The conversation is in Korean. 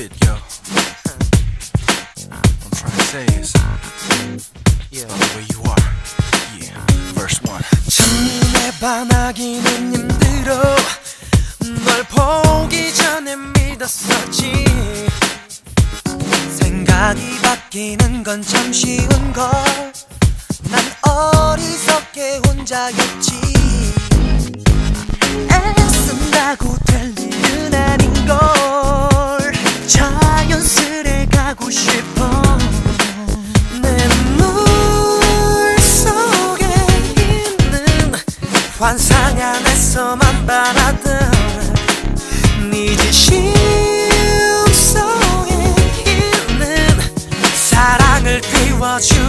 it, yo. I'm trying to say is, yeah. the way you are. Yeah, verse one. 처음에 반하기는 힘들어. 널 보기 전에 믿었었지. 생각이 바뀌는 건 참 쉬운 걸. 난 어리석게 혼자였지. 환상 안에서만 바라던 네 지심 속에 있는 사랑을 띄워주려